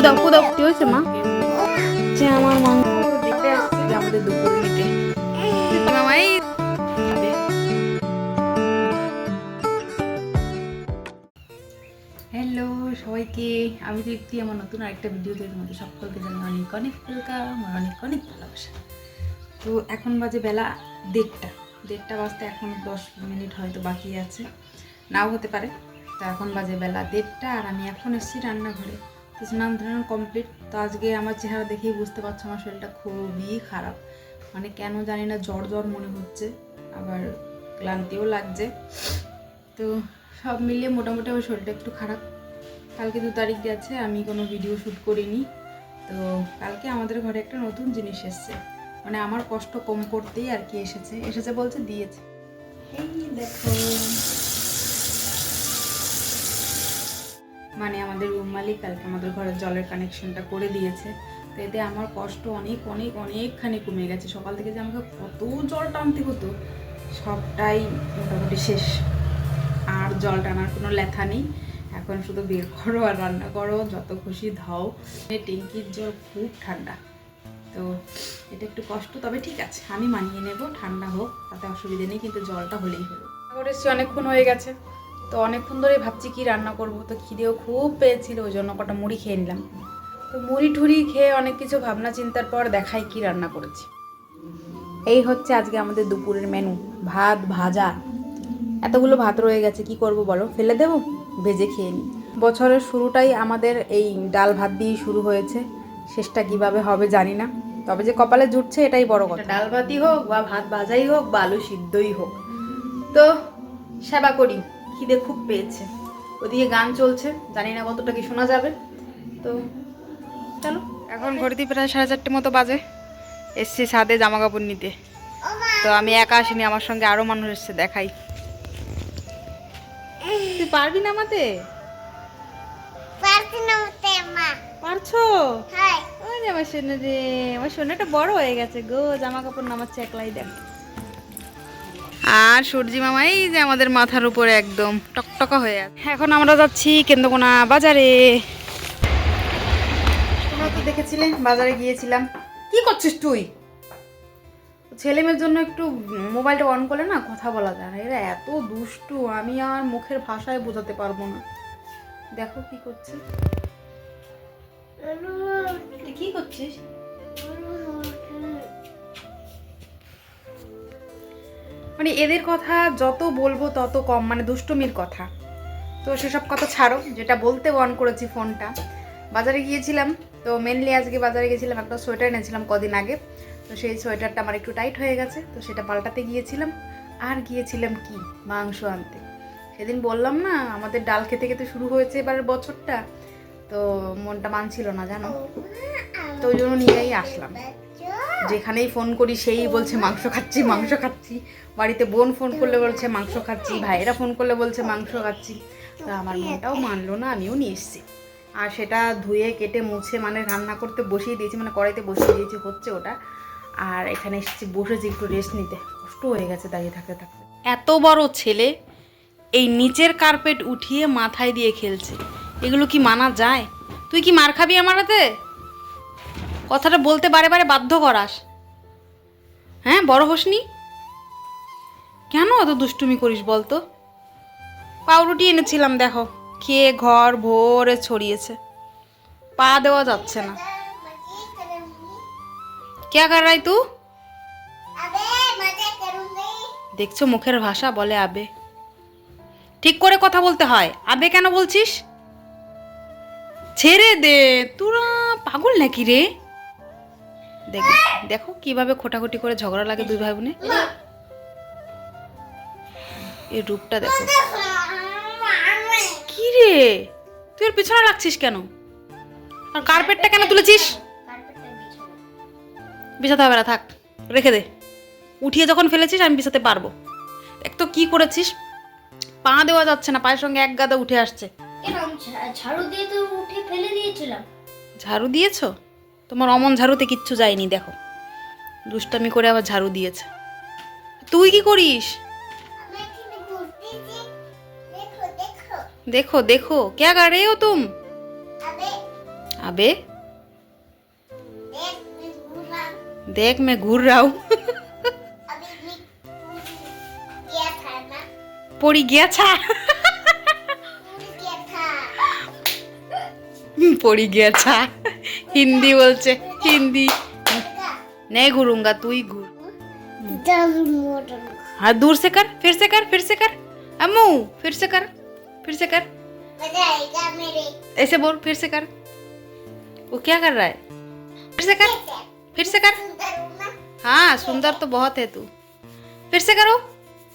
কুদাও কুদাও কি হয়েছে মা? যে আমার মাংস দেখতে আসছে আমাদের দুপুর নিতে মামাই হ্যালো সবাইকে। আমি তৃপ্তি আমার নতুন আরেকটা ভিডিওতে তোমাদের সকলকে জানি অনেক অনেক ওয়েলকাম আমার অনেক অনেক ভালোবাসা। তো এখন বাজে বেলা দেড়টা। দেড়টা বাজতে এখন দশ মিনিট হয়তো বাকি আছে। নাও হতে পারে। তো এখন বাজে বেলা দেড়টা আর আমি এখন এসেছি রান্নাঘরে। তো স্নান ধান কমপ্লিট তো আজকে আমার চেহারা দেখেই বুঝতে পারছ, আমার শরীরটা খুবই খারাপ। মানে কেন জানি না, জ্বর জ্বর মনে হচ্ছে, আবার ক্লান্তিও লাগছে। তো সব মিলিয়ে মোটামুটি আমার শরীরটা একটু খারাপ। কালকে দু তারিখ গেছে আমি কোনো ভিডিও শ্যুট করিনি। তো কালকে আমাদের ঘরে একটা নতুন জিনিস এসছে। মানে আমার কষ্ট কম করতেই আর কি এসেছে। এসেছে বলছে দিয়েছে। এই দেখো। মানে আমাদের রুম মালিক কালকে আমাদের ঘরের জলের কানেকশনটা করে দিয়েছে। তো এতে আমার কষ্ট অনেক অনেক, অনেকখানি কমে গেছে। সকাল থেকে যে আমাকে কত জল টানতে হতো, সবটাই মোটামুটি শেষ। আর জল টানার কোনো লেথা নেই। এখন শুধু বের করো আর রান্না করো, যত খুশি ধাও। এই ট্যাঙ্কির জল খুব ঠান্ডা। তো এটা একটু কষ্ট, তবে ঠিক আছে, আমি মানিয়ে নেব। ঠান্ডা হোক, তাতে অসুবিধে নেই, কিন্তু জলটা হলেই হলো। অনেকক্ষণ হয়ে গেছে। তো অনেকক্ষণ ধরে ভাবছি কি রান্না করব, তো খিদেও খুব পেয়েছিল, ওই জন্য কটা মুড়ি খেয়ে নিলাম। তো মুড়ি ঠুড়ি খেয়ে অনেক কিছু ভাবনা চিন্তার পর দেখাই কি রান্না করেছি। এই হচ্ছে আজকে আমাদের দুপুরের মেনু ভাত ভাজা। এতগুলো ভাত রয়ে গেছে, কি করব বলো? ফেলে দেবো? ভেজে খেয়ে নিই বছরের শুরুটাই আমাদের এই ডাল ভাত দিয়েই শুরু হয়েছে। শেষটা কীভাবে হবে জানি না। তবে যে কপালে জুটছে, এটাই বড় কথা। ডাল ভাতই হোক বা ভাত ভাজাই হোক বা আলু সিদ্ধই হোক। তো সেবা করি। খিদে খুব পেয়েছে। ওদিকে গান চলছে জানি না কতটা কি শোনা যাবে। তো চলো। এখন ঘড়িতে প্রায় সাড়ে চারটে মতো বাজে। এসছি ছাদে জামা কাপড় নিতে। তো আমি একা আসিনি আমার সঙ্গে আরও মানুষ এসছে দেখাই। তুই পারবি না আমাতে? পারছি আমার সোনাটা বড় হয়ে গেছে গো জামা কাপড় নামাচ্ছে একলাই দেখ। আর সূর্যি মামা এই যে আমাদের মাথার উপরে একদম টকটকা হয়ে আছে। এখন আমরা যাচ্ছি কেন্দ্রকোনা বাজারে। তোমরা তো দেখেছিলে বাজারে গিয়েছিলাম। কি করছিস তুই? ছেলে মেয়ের জন্য একটু মোবাইলটা অন করলে না কথা বলা যায় না। এরা এত দুষ্টু আমি আর মুখের ভাষায় বোঝাতে পারব না। দেখো কি করছিস কি করছিস? মানে এদের কথা যত বলব তত কম মানে দুষ্টুমির কথা। তো সেসব কথা ছাড়ো, যেটা বলতে অন করেছি ফোনটা। বাজারে গিয়েছিলাম, তো মেনলি আজকে বাজারে গিয়েছিলাম একটা সোয়েটার এনেছিলাম কদিন আগে। তো সেই সোয়েটারটা আমার একটু টাইট হয়ে গেছে, তো সেটা পাল্টাতে গিয়েছিলাম। আর গিয়েছিলাম কি? মাংস আনতে। সেদিন বললাম না, আমাদের ডাল খেতে খেতে শুরু হয়েছে এবারের বছরটা, তো মনটা মানছিল না, জানো? তো ওই জন্য নিয়েই আসলাম। যেখানেই ফোন করি, সেই বলছে, মাংস খাচ্ছি মাংস খাচ্ছি। বাড়িতে বোন ফোন করলে বলছে, মাংস খাচ্ছি। ভাইয়েরা ফোন করলে বলছে, মাংস খাচ্ছি। তা আমার মনটাও মানলো না, আমিও নিয়ে এসেছি। আর সেটা ধুয়ে, কেটে, মুছে মানে রান্না করতে বসিয়ে দিয়েছি মানে কড়াইতে বসিয়ে দিয়েছি, হচ্ছে ওটা। আর এখানে এসেছি, বসেছি একটু রেস্ট নিতে। কষ্ট হয়ে গেছে দাঁড়িয়ে থাকতে থাকতে। এত বড় ছেলে এই নিচের কার্পেট উঠিয়ে মাথায় দিয়ে খেলছে। এগুলো কি মানা যায়? তুই কি মার খাবি আমার হাতে? কথাটা বলতে বারে বারে বাধ্য করাস। হ্যাঁ বড় হোসনি? কেন অত দুষ্টুমি করিস বলতো? পাউরুটি এনেছিলাম, দেখো। খেয়ে ঘর ভোরে ছড়িয়েছে। পা দেওয়া যাচ্ছে না। কে কারাই তু? দেখছ মুখের ভাষা? বলে আবে। ঠিক করে কথা বলতে হয়। আবে কেন বলছিস? ছেড়ে দে। তোরা পাগল নাকি রে? দেখ। দেখো কীভাবে খোটাখুটি করে ঝগড়া লাগে দুই ভাই বোনে এই রূপটা দেখো। কি রে? তুই এর পিছনে লাগছিস কেন? আর কার্পেটটা কেন তুলেছিস? বিছাতে হবে না থাক রেখে দে। উঠিয়ে যখন ফেলেছিস আমি বিছাতে পারব। এক তো কি করেছিস? পা দেওয়া যাচ্ছে না পায়ের সঙ্গে এক গাদা উঠে আসছে। ঝাড়ু দিয়ে তো উঠে ফেলে দিয়েছিলাম। ঝাড়ু দিয়েছ? তোমার অমন ঝাড়ুতে কিচ্ছু যায়নি দেখো দুষ্টামি করে আবার ঝাড়ু দিয়েছে তুই কি করিস আমি এখানে ঘুরতেছি দেখো দেখো देखो देखो क्या कर रहे हो तुम अबे अबे देख मैं घूर रहा हूँ পড়ি গিয়াছা পড়ি গিয়াছা হিন্দি বলছে হিন্দি नहीं घूरूंगा तू ही घूर हाँ दूर से कर फिर से कर फिर से कर अम्मू फिर से कर फिर से कर ऐसे बोल फिर से कर वो क्या कर रहा है फिर से कर फिर से कर हाँ सुंदर तो बहुत है तू फिर से करो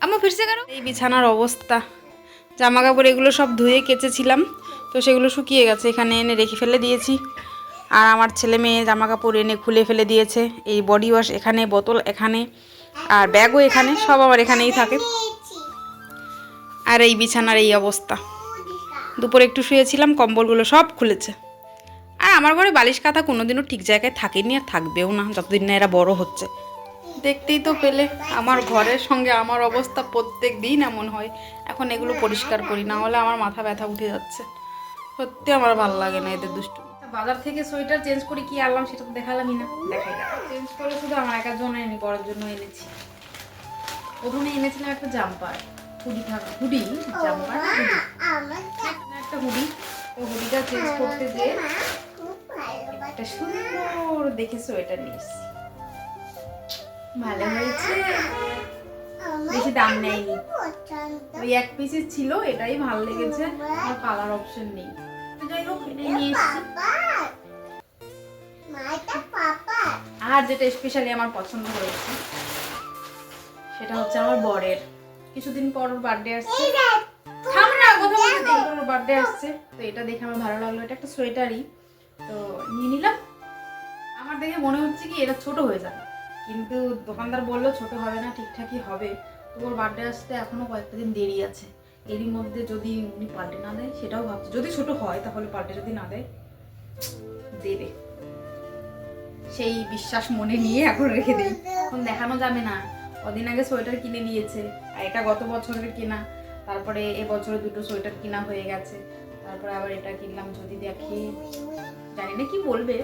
আম্মু ফিরছে করো এই বিছানার অবস্থা জামা কাপড় এগুলো সব ধুয়ে কেচেছিলাম তো সেগুলো শুকিয়ে গেছে এখানে এনে রেখে ফেলে দিয়েছি আর আমার ছেলে মেয়ে জামা কাপড় এনে খুলে ফেলে দিয়েছে। এই বডি ওয়াশ এখানে, বোতল এখানে, আর ব্যাগও এখানে, সব আমার এখানেই থাকে। আর এই বিছানার এই অবস্থা। দুপুরে একটু শুয়েছিলাম, কম্বলগুলো সব খুলেছে। আর আমার ঘরে বালিশ কাঁথা কোনোদিনও ঠিক জায়গায় থাকেনি আর থাকবেও না, যতদিন না এরা বড় হচ্ছে। দেখতেই তো পেলে, আমার ঘরের সঙ্গে আমার অবস্থা প্রত্যেক দিন এমন হয়। এখন এগুলো পরিষ্কার করি, না হলে আমার মাথা ব্যথা উঠে যাচ্ছে। সত্যি আমার ভালো লাগে না এদের দুষ্টু বাজার থেকে সোয়েটার চেঞ্জ করে কি আনলাম সেটা তো দেখালামই না। দেখাই চেঞ্জ করে শুধু আমার একার জন্য এনে বড়ের জন্য এনেছি। প্রথমে এনেছিলাম একটা জাম্পার। হুডি থাকা হুডি, জাম্পার একটা হুডি। তো হুডিটা চেঞ্জ করতে যেয়ে একটা সুন্দর দেখে সোয়েটার নিয়ে এসেছি। ভালো হয়েছে। বেশি দাম নেয়নি। ওই এক পিসের ছিল, এটাই ভালো লেগেছে। আর কালার অপশন নেই। যাই হোক এটাই নিয়ে আর যেটা স্পেশালি আমার পছন্দ হয়েছে সেটা হচ্ছে আমার বরের। কিছুদিন পর ওর বার্থডে আসছে। থাম না কথা বলতে ওর বার্থডে আসছে। তো এটা দেখে আমার ভালো লাগল। এটা একটা সোয়েটারই। তো নিয়ে নিলাম। আমার দেখে মনে হচ্ছে কি এটা ছোট হয়ে যাবে। কিন্তু দোকানদার বলল ছোট হবে না ঠিকঠাকই হবে। তো ওর বার্থডে আসতে এখনও কয়েকটা দিন দেরি আছে। এরই মধ্যে যদি উনি পাল্টে না দেয়, সেটাও ভাবছি। যদি ছোট হয়, তাহলে পাল্টে যদি না দেয়, দেবে। সেই বিশ্বাস মনে নিয়ে এখন রেখে দিই। এখন দেখানো যাবে না। কদিন আগে সোয়েটার কিনে নিয়েছে, আর এটা গত বছরের কেনা। তারপরে এবছরে দুটো সোয়েটার কিনা হয়ে গেছে। তারপরে আবার এটা কিনলাম যদি দেখি। জানি না কি বলবে।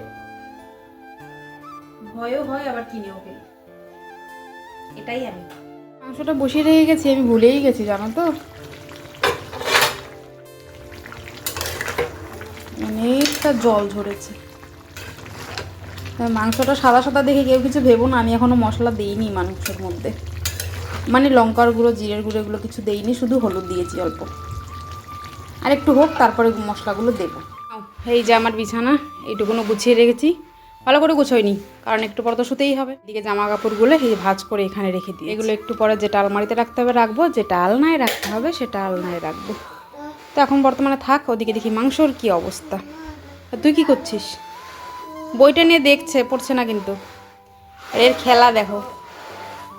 ভয়ও হয়, আবার কিনেও ফেলি। এটাই আমি। মাংসটা বসিয়ে রেখে গেছি, আমি ভুলেই গেছি, জানো তো? অনেকটা জল ঝরেছে। মাংসটা সাদা সাদা দেখে কেউ কিছু ভেবো না, আমি এখনও মশলা দিইনি মাংসের মধ্যে। মানে লঙ্কার গুঁড়ো, জিরের গুঁড়ো এগুলো কিছু দেইনি, শুধু হলুদ দিয়েছি অল্প। আর একটু হোক, তারপরে মশলাগুলো দেবো। এই যে আমার বিছানা এইটুকুনো গুছিয়ে রেখেছি। ভালো করে গুছোয়নি, কারণ একটু পরে তো শুতেই হবে। এদিকে জামা কাপড়গুলো এই ভাজ করে এখানে রেখে দিই এগুলো একটু পরে যেটা আলমারিতে রাখতে হবে, রাখব। যেটা আলনায় রাখতে হবে, সেটা আলনায় রাখব। তো এখন বর্তমানে থাক, ওদিকে দেখি মাংসর কি অবস্থা। তুই কি করছিস? বইটা নিয়ে দেখছে, পড়ছে না কিন্তু। আর এর খেলা দেখো।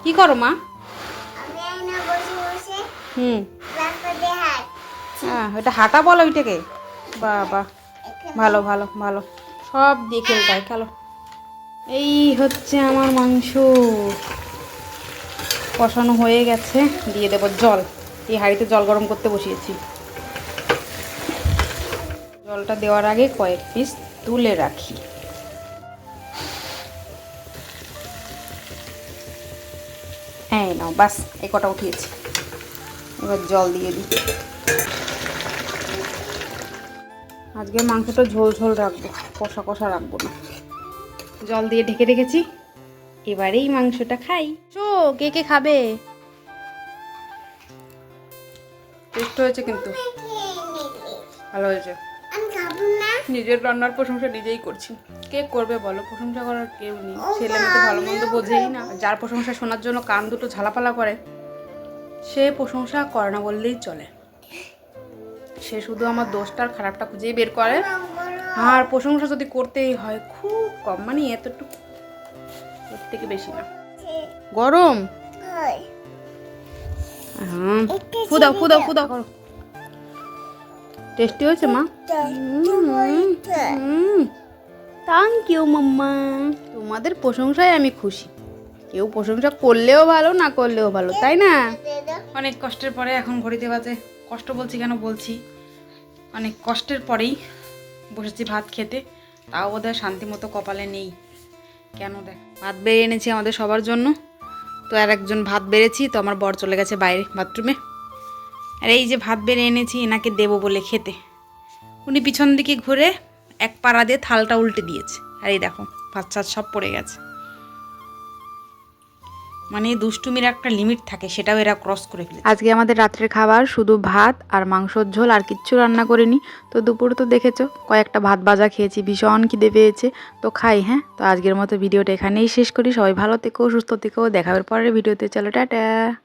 কি করো, মা? হুম। হ্যাঁ ওটা হাঁটা বলো ওইটাকে? বাহ ভালো ভালো ভালো। সব দিয়ে খেলতে হয়, খেলো। এই হচ্ছে আমার মাংস। কষানো হয়ে গেছে। দিয়ে দেবো জল। এই হাঁড়িতে জল গরম করতে বসিয়েছি। জলটা দেওয়ার আগে কয়েক পিস তুলে রাখি। হ্যাঁ নাও, বাস, এই কটা উঠিয়েছি। এবার জল দিয়ে দিই। আজকে মাংসটা ঝোল ঝোল রাখব, কষা কষা রাখব না। জল দিয়ে ঢেকে রেখেছি, এবারেই মাংসটা খাই। চো কে কে খাবে? টেস্ট হয়েছে কিন্তু। ভালো হয়েছে। নিজের রান্নার প্রশংসা নিজেই করছি। কে করবে বলো? প্রশংসা করার কেউ নেই। ছেলে মেয়ে তো ভালো মন্দ বোঝেই না। যার প্রশংসা শোনার জন্য কান দুটো ঝালাপালা করে সে প্রশংসা করে না বললেই চলে। সে শুধু আমার দোষটার খারাপটা খুঁজেই বের করে। আর প্রশংসা যদি করতেই হয় খুব কম মানে এতটুকু এর থেকে বেশি না। গরম? হ্যাঁ। ফুদাও ফুদাও ফুদাও করো। টেস্টি হয়েছে মা? Thank you mamma. তোমাদের প্রশংসায় আমি খুশি। কেউ প্রশংসা করলেও ভালো না করলেও ভালো তাই না? অনেক কষ্টের পরে এখন ঘড়িতে বাজে। কষ্ট বলছি কেন বলছি? অনেক কষ্টের পরেই বসেছি ভাত খেতে। তাও বোধহয় শান্তি মতো কপালে নেই। কেন দেখ ভাত বেড়ে এনেছি আমাদের সবার জন্য। তো আর একজন ভাত বেড়েছি তো আমার বর চলে গেছে বাইরে বাথরুমে। আর এই যে ভাত বেড়ে এনেছি, এনাকে দেবো বলে খেতে। উনি পিছন দিকে ঘুরে এক পাড়া দিয়ে থালটা উল্টে দিয়েছে। আর এই দেখো, ভাত ছাত সব পড়ে গেছে। মানে দুষ্টুমির একটা লিমিট থাকে, সেটাও এরা ক্রস করে ফেলে আজকে আমাদের রাত্রের খাবার, শুধু ভাত আর মাংসর ঝোল, আর কিচ্ছু রান্না করিনি। তো দুপুর তো দেখেছ, কয়েকটা ভাত ভাজা খেয়েছি, ভীষণ খিদে পেয়েছে। তো খাই হ্যাঁ? তো আজকের মতো ভিডিওটা এখানেই শেষ করি। সবাই ভালো থেকো, সুস্থ থেকো। দেখা হবে পরের ভিডিওতে। চলো, টাটা!